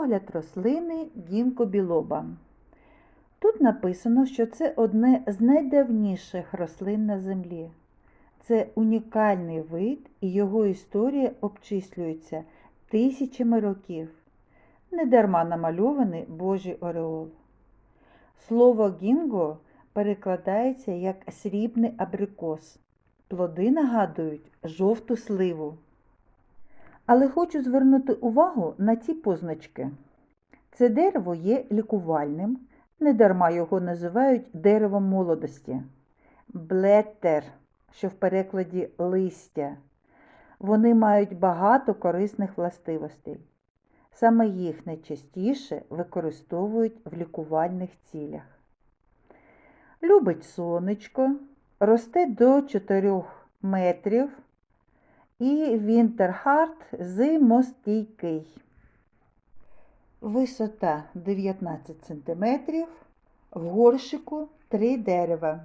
Огляд рослини гінко білоба. Тут написано, що це одне з найдавніших рослин на землі. Це унікальний вид, і його історія обчислюється тисячами років. Недарма намальований Божий Ореол. Слово гінго перекладається як срібний абрикос. Плоди нагадують жовту сливу. Але хочу звернути увагу на ці позначки. Це дерево є лікувальним, недарма його називають деревом молодості. Блеттер, що в перекладі листя. Вони мають багато корисних властивостей. Саме їх найчастіше використовують в лікувальних цілях. Любить сонечко, росте до 4 метрів і Вінтерхарт зимостійкий. Висота 19 см, в горщику 3 дерева.